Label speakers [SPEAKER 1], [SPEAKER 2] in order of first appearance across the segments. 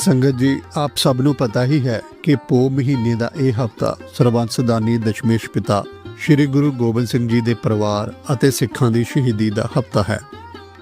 [SPEAKER 1] ਸੰਗਤ ਜੀ, ਆਪ ਸਭ ਨੂੰ ਪਤਾ ਹੀ ਹੈ ਕਿ ਪੋ ਮਹੀਨੇ ਦਾ ਇਹ ਹਫਤਾ ਸਰਬੰਸਦਾਨੀ ਦਸ਼ਮੇਸ਼ ਪਿਤਾ ਸ੍ਰੀ ਗੁਰੂ ਗੋਬਿੰਦ ਸਿੰਘ ਜੀ ਦੇ ਪਰਿਵਾਰ ਅਤੇ ਸਿੱਖਾਂ ਦੀ ਸ਼ਹੀਦੀ ਦਾ ਹਫਤਾ ਹੈ,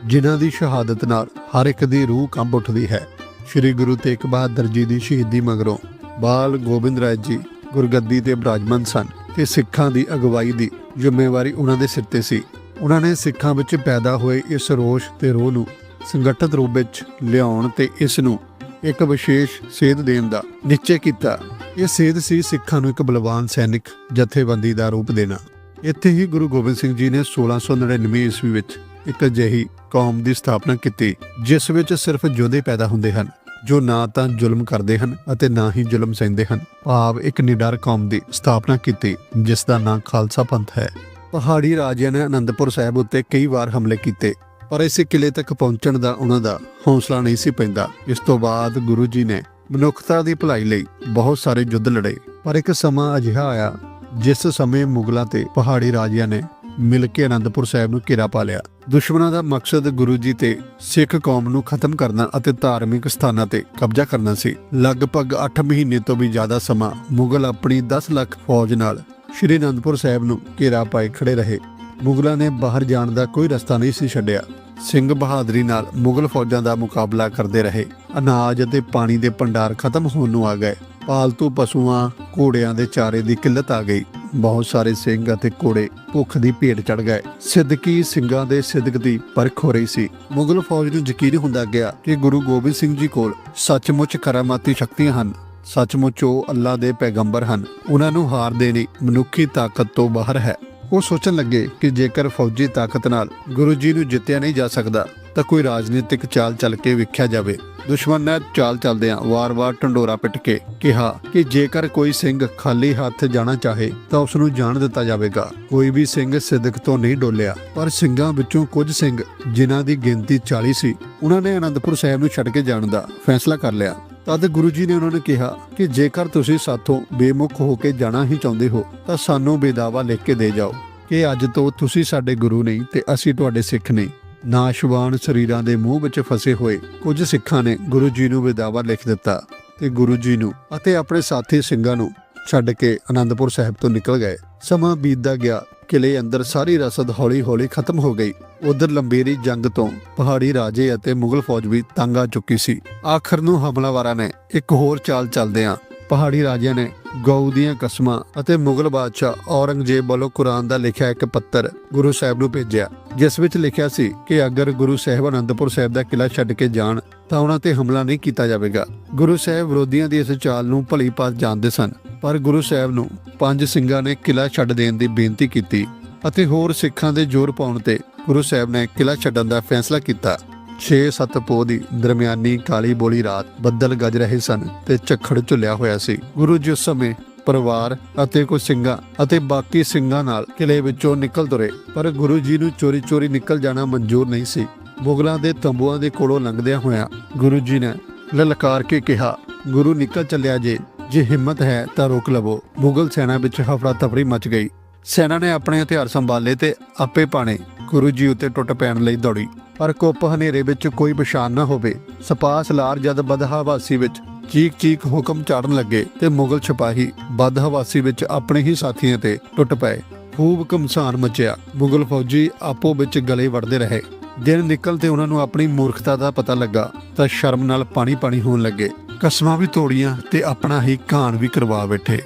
[SPEAKER 1] ਜਿਨ੍ਹਾਂ ਦੀ ਸ਼ਹਾਦਤ ਨਾਲ ਹਰ ਇੱਕ ਦੀ ਰੂਹ ਕੰਬ ਉੱਠਦੀ ਹੈ। ਸ੍ਰੀ ਗੁਰੂ ਤੇਗ ਬਹਾਦਰ ਜੀ ਦੀ ਸ਼ਹੀਦੀ ਮਗਰੋਂ ਬਾਲ ਗੋਬਿੰਦ ਰਾਏ ਜੀ ਗੁਰਗੱਦੀ ਤੇ ਬਰਾਜਮਾਨ ਸਨ ਤੇ ਸਿੱਖਾਂ ਦੀ ਅਗਵਾਈ ਦੀ ਜ਼ਿੰਮੇਵਾਰੀ ਉਹਨਾਂ ਦੇ ਸਿਰ ਤੇ ਸੀ। ਉਹਨਾਂ ਨੇ ਸਿੱਖਾਂ ਵਿੱਚ ਪੈਦਾ ਹੋਏ ਇਸ ਰੋਸ਼ ਤੇ ਰੋਹ ਨੂੰ ਸੰਗਠਿਤ ਰੂਪ ਵਿੱਚ ਲਿਆਉਣ ਤੇ ਇਸ ਨੂੰ ਇੱਕ ਵਿਸ਼ੇਸ਼ ਸੇਧ ਦੇਣ ਦਾ ਨਿਸ਼ਚੈ ਕੀਤਾ। ਇਹ ਸੇਧ ਸੀ ਸਿੱਖਾਂ ਨੂੰ ਇੱਕ ਬਲਵਾਨ ਸੈਨਿਕ ਜਥੇਬੰਦੀ ਦਾ ਰੂਪ ਦੇਣਾ। ਇੱਥੇ ਹੀ ਗੁਰੂ ਗੋਬਿੰਦ ਸਿੰਘ ਜੀ ਨੇ 1699 ਈਸਵੀ ਵਿੱਚ ਇੱਕ ਅਜਿਹੀ ਕੌਮ ਦੀ ਸਥਾਪਨਾ ਕੀਤੀ, ਜਿਸ ਵਿੱਚ ਸਿਰਫ ਯੋਧੇ ਪੈਦਾ ਹੁੰਦੇ ਹਨ, ਜੋ ਨਾ ਤਾਂ ਜ਼ੁਲਮ ਕਰਦੇ ਹਨ ਅਤੇ ਨਾ ਹੀ ਜ਼ੁਲਮ ਸਹਿੰਦੇ ਹਨ। ਭਾਵ ਇੱਕ ਨਿਡਰ ਕੌਮ ਦੀ ਸਥਾਪਨਾ ਕੀਤੀ, ਜਿਸ ਦਾ ਨਾਂ ਖਾਲਸਾ ਪੰਥ ਹੈ। ਪਹਾੜੀ ਰਾਜਿਆਂ ਨੇ ਅਨੰਦਪੁਰ ਸਾਹਿਬ ਉੱਤੇ ਕਈ ਵਾਰ ਹਮਲੇ ਕੀਤੇ ਪਰ ਇਸੇ ਕਿਲੇ ਤੱਕ ਪਹੁੰਚਣ ਦਾ ਉਹਨਾਂ ਦਾ ਹੌਸਲਾ ਨਹੀਂ ਸੀ ਪੈਂਦਾ। ਇਸ ਤੋਂ ਬਾਅਦ ਗੁਰੂ ਜੀ ਨੇ ਮਨੁੱਖਤਾ ਦੀ ਭਲਾਈ ਲਈ ਬਹੁਤ ਸਾਰੇ ਯੁੱਧ ਲੜੇ। ਪਰ ਇੱਕ ਸਮਾਂ ਅਜਿਹਾ ਆਇਆ, ਜਿਸ ਸਮੇਂ ਮੁਗਲਾਂ ਤੇ ਪਹਾੜੀ ਰਾਜਿਆਂ ਨੇ ਮਿਲ ਕੇ ਅਨੰਦਪੁਰ ਸਾਹਿਬ ਨੂੰ ਘੇਰਾ ਪਾ ਲਿਆ। ਦੁਸ਼ਮਣਾਂ ਦਾ ਮਕਸਦ ਗੁਰੂ ਜੀ ਤੇ ਸਿੱਖ ਕੌਮ ਨੂੰ ਖਤਮ ਕਰਨਾ ਅਤੇ ਧਾਰਮਿਕ ਸਥਾਨਾਂ ਤੇ ਕਬਜ਼ਾ ਕਰਨਾ ਸੀ। ਲਗਭਗ 8 ਮਹੀਨੇ ਤੋਂ ਵੀ ਜ਼ਿਆਦਾ ਸਮਾਂ ਮੁਗਲ ਆਪਣੀ 10 ਲੱਖ ਫੌਜ ਨਾਲ ਸ਼੍ਰੀ ਅਨੰਦਪੁਰ ਸਾਹਿਬ ਨੂੰ ਘੇਰਾ ਪਾਏ ਖੜੇ ਰਹੇ। ਮੁਗਲਾਂ ਨੇ ਬਾਹਰ ਜਾਣ ਦਾ ਕੋਈ ਰਸਤਾ ਨਹੀਂ ਸੀ ਛੱਡਿਆ। ਸਿੰਘ ਬਹਾਦਰੀ ਨਾਲ ਮੁਗਲ ਫੌਜਾਂ ਦਾ ਮੁਕਾਬਲਾ ਕਰਦੇ ਰਹੇ। ਅਨਾਜ ਅਤੇ ਪਾਣੀ ਦੇ ਭੰਡਾਰ ਖਤਮ ਹੋਣ ਨੂੰ ਆ ਗਏ। ਪਾਲਤੂ ਪਸ਼ੂਆਂ, ਘੋੜਿਆਂ ਦੇ ਚਾਰੇ ਦੀ ਕਿੱਲਤ ਆ ਗਈ। ਬਹੁਤ ਸਾਰੇ ਸਿੰਘ ਅਤੇ ਘੋੜੇ ਭੁੱਖ ਦੀ ਭੇਟ ਚੜ ਗਏ। ਸਿੱਦਕੀ ਸਿੰਘਾਂ ਦੇ ਸਿੱਦਕ ਦੀ ਪਰਖ ਹੋ ਰਹੀ ਸੀ। ਮੁਗਲ ਫੌਜ ਨੂੰ ਯਕੀਨ ਹੁੰਦਾ ਗਿਆ ਕਿ ਗੁਰੂ ਗੋਬਿੰਦ ਸਿੰਘ ਜੀ ਕੋਲ ਸੱਚਮੁੱਚ ਕਰਾਮਾਤੀ ਸ਼ਕਤੀਆਂ ਹਨ। ਸੱਚਮੁੱਚ ਉਹ ਅੱਲਾ ਦੇ ਪੈਗੰਬਰ ਹਨ। ਉਹਨਾਂ ਨੂੰ ਹਾਰ ਦੇਣੀ ਮਨੁੱਖੀ ਤਾਕਤ ਤੋਂ ਬਾਹਰ ਹੈ। ਉਹ ਸੋਚਣ ਲੱਗੇ ਕਿ ਜੇਕਰ ਫੌਜੀ ਤਾਕਤ ਨਾਲ ਗੁਰੂ ਜੀ ਨੂੰ ਜਿੱਤਿਆ ਨਹੀਂ ਜਾ ਸਕਦਾ, ਤਾਂ ਕੋਈ ਰਾਜਨੀਤਿਕ ਚਾਲ ਚੱਲ ਕੇ ਵੇਖਿਆ ਜਾਵੇ। ਦੁਸ਼ਮਣ ਨੇ ਚਾਲ ਚੱਲਦਿਆਂ ਵਾਰ-ਵਾਰ ਢੰਡੋਰਾ ਪਿੱਟ ਕੇ ਕਿਹਾ ਕਿ ਜੇਕਰ ਕੋਈ ਸਿੰਘ ਖਾਲੀ ਹੱਥ ਜਾਣਾ ਚਾਹੇ, ਤਾਂ ਉਸ ਨੂੰ ਜਾਣ ਦਿੱਤਾ ਜਾਵੇਗਾ। ਕੋਈ ਵੀ ਸਿੰਘ ਸਿੱਦਕ ਤੋਂ ਨਹੀਂ ਡੋਲਿਆ, ਪਰ ਸਿੰਘਾਂ ਵਿੱਚੋਂ ਕੁਝ ਸਿੰਘ ਜਿਨ੍ਹਾਂ ਦੀ ਗਿਣਤੀ 40 ਸੀ, ਉਹਨਾਂ ਨੇ ਅਨੰਦਪੁਰ ਸਾਹਿਬ ਨੂੰ ਛੱਡ ਕੇ ਜਾਣ ਦਾ ਫੈਸਲਾ ਕਰ ਲਿਆ। ਤਦ ਗੁਰੂ ਜੀ ਨੇ ਉਹਨਾਂ ਨੂੰ ਕਿਹਾ ਕਿ ਜੇਕਰ ਤੁਸੀਂ ਸਾਥੋਂ ਬੇਮੁਖ ਹੋ ਕੇ ਜਾਣਾ ਹੀ ਚਾਹੁੰਦੇ ਹੋ, ਤਾਂ ਸਾਨੂੰ ਬੇਦਾਵਾ ਲਿਖ ਕੇ ਦੇ ਜਾਓ ਕਿ ਅੱਜ ਤੋਂ ਤੁਸੀਂ ਸਾਡੇ ਗੁਰੂ ਨਹੀਂ ਤੇ ਅਸੀਂ ਤੁਹਾਡੇ ਸਿੱਖ ਨਹੀਂ। ਨਾਸ਼ਵਾਨ ਸਰੀਰਾਂ ਦੇ ਮੂੰਹ ਵਿੱਚ ਫਸੇ ਹੋਏ ਕੁਝ ਸਿੱਖਾਂ ਨੇ ਗੁਰੂ ਜੀ ਨੂੰ ਵਿਦਾਵਾ ਲਿਖ ਦਿੱਤਾ ਤੇ ਗੁਰੂ ਜੀ ਨੂੰ ਅਤੇ ਆਪਣੇ ਸਾਥੀ ਸਿੰਘਾਂ ਨੂੰ ਛੱਡ ਕੇ ਆਨੰਦਪੁਰ ਸਾਹਿਬ ਤੋਂ ਨਿਕਲ ਗਏ। ਸਮਾਂ ਬੀਤਦਾ ਗਿਆ ਕਿਲੇ ਅੰਦਰ ਸਾਰੀ ਰਸਦ ਹੌਲੀ-ਹੌਲੀ ਖਤਮ ਹੋ ਗਈ। ਉਧਰ ਲੰਬੇਰੀ ਜੰਗ ਤੋਂ ਪਹਾੜੀ ਰਾਜੇ ਅਤੇ ਮੁਗਲ ਫੌਜ ਵੀ ਤੰਗ ਆ ਚੁੱਕੀ ਸੀ। ਆਖਰ ਨੂੰ ਹਮਲਾਵਰਾਂ ਨੇ ਇੱਕ ਹੋਰ ਚਾਲ ਚੱਲਦਿਆਂ ਪਹਾੜੀ ਰਾਜਿਆਂ ਨੇ ਗਊ ਦੀਆਂ ਕਸਮਾਂ ਅਤੇ ਮੁਗਲ ਬਾਦਸ਼ਾਹ ਔਰੰਗਜ਼ੇਬ ਵੱਲੋਂ ਕੁਰਾਨ ਦਾ ਲਿਖਿਆ ਇੱਕ ਪੱਤਰ ਗੁਰੂ ਸਾਹਿਬ ਨੂੰ ਭੇਜਿਆ, ਜਿਸ ਵਿੱਚ ਲਿਖਿਆ ਸੀ ਕਿ ਅਗਰ ਗੁਰੂ ਸਾਹਿਬ ਅਨੰਦਪੁਰ ਸਾਹਿਬ ਦਾ ਕਿਲਾ ਛੱਡ ਕੇ ਜਾਣ, ਤਾਂ ਉਹਨਾਂ ਤੇ ਹਮਲਾ ਨਹੀਂ ਕੀਤਾ ਜਾਵੇਗਾ। ਗੁਰੂ ਸਾਹਿਬ ਵਿਰੋਧੀਆਂ ਦੀ ਇਸ ਚਾਲ ਨੂੰ ਭਲੀ ਭਾਂਤ ਜਾਣਦੇ ਸਨ, ਪਰ ਗੁਰੂ ਸਾਹਿਬ ਨੂੰ ਪੰਜ ਸਿੰਘਾਂ ਨੇ ਕਿਲਾ ਛੱਡ ਦੇਣ ਦੀ ਬੇਨਤੀ ਕੀਤੀ। ਅਤੇ ਹੋਰ ਸਿੱਖਾਂ ਦੇ ਜ਼ੋਰ ਪਾਉਣ ਤੇ ਗੁਰੂ ਸਾਹਿਬ ਨੇ ਕਿਲਾ ਛੱਡਣ ਦਾ ਫੈਸਲਾ ਕੀਤਾ। 6-7 ਪੋਹ ਦੀ ਦਰਮਿਆਨੀ ਕਾਲੀ ਬੋਲੀ ਰਾਤ ਬੱਦਲ ਗੱਜ ਰਹੇ ਸਨ ਤੇ ਝੱਖੜ ਝੁੱਲਿਆ ਹੋਇਆ ਸੀ। ਗੁਰੂ ਜੀ ਉਸ ਸਮੇਂ ਪਰਿਵਾਰ ਅਤੇ ਕੁਝ ਸਿੰਘਾਂ ਅਤੇ ਬਾਕੀ ਸਿੰਘਾਂ ਨਾਲ ਕਿਲੇ ਵਿੱਚੋਂ ਨਿਕਲ ਤੁਰੇ, ਪਰ ਗੁਰੂ ਜੀ ਨੂੰ ਚੋਰੀ-ਚੋਰੀ ਨਿਕਲ ਜਾਣਾ ਮਨਜ਼ੂਰ ਨਹੀਂ ਸੀ। ਮੁਗਲਾਂ ਦੇ ਤੰਬੂਆਂ ਦੇ ਕੋਲੋਂ ਲੰਘਦਿਆਂ ਹੋਇਆਂ ਗੁਰੂ ਜੀ ਨੇ ਲਲਕਾਰ ਕੇ ਕਿਹਾ, ਗੁਰੂ ਨਿਕਲ ਚੱਲਿਆ ਜੇ ਜੇ ਹਿੰਮਤ ਹੈ ਤਾਂ ਰੋਕ ਲਵੋ। ਮੁਗਲ ਸੈਨਾ ਵਿੱਚ ਹਫੜਾ ਤਫੜੀ ਮਚ ਗਈ। ਸੈਨਾ ਨੇ ਆਪਣੇ ਹਥਿਆਰ ਸੰਭਾਲੇ ਤੇ ਆਪੇ ਪਾਣੇ ਗੁਰੂ ਜੀ ਉੱਤੇ ਟੁੱਟ ਪੈਣ ਲਈ ਦੌੜੀ। ਪਰ ਕੁੱਪ ਹਨੇਰੇ ਵਿੱਚ ਕੋਈ ਪਛਾਣ ਨਾ ਹੋਵੇ। ਸਪਾਸ ਲਾਰ ਜਦ ਬਦਹਵਾਸੀ ਵਿੱਚ ਚੀਕ ਚੀਕ ਹੁਕਮ ਚਾੜਨ ਲੱਗੇ ਤੇ ਮੁਗਲ ਸਿਪਾਹੀ ਬਦਹਵਾਸੀ ਵਿੱਚ ਆਪਣੇ ਹੀ ਸਾਥੀਆਂ ਤੇ ਟੁੱਟ ਪਏ। ਖੂਬ ਕਮਸਾਨ ਮਚਿਆ। ਮੁਗਲ ਫੌਜੀ ਆਪੋ ਵਿੱਚ ਗਲੇ ਵੜਦੇ ਰਹੇ। ਦਿਨ ਨਿਕਲ ਤੇ ਉਹਨਾਂ ਨੂੰ ਆਪਣੀ ਮੂਰਖਤਾ ਦਾ ਪਤਾ ਲੱਗਾ ਤਾਂ ਸ਼ਰਮ ਨਾਲ ਪਾਣੀ ਪਾਣੀ ਹੋਣ ਲੱਗੇ। ਕਸਮਾਂ ਵੀ ਤੋੜੀਆਂ ਤੇ ਆਪਣਾ ਹੀ ਘਾਣ ਵੀ ਕਰਵਾ ਬੈਠੇ।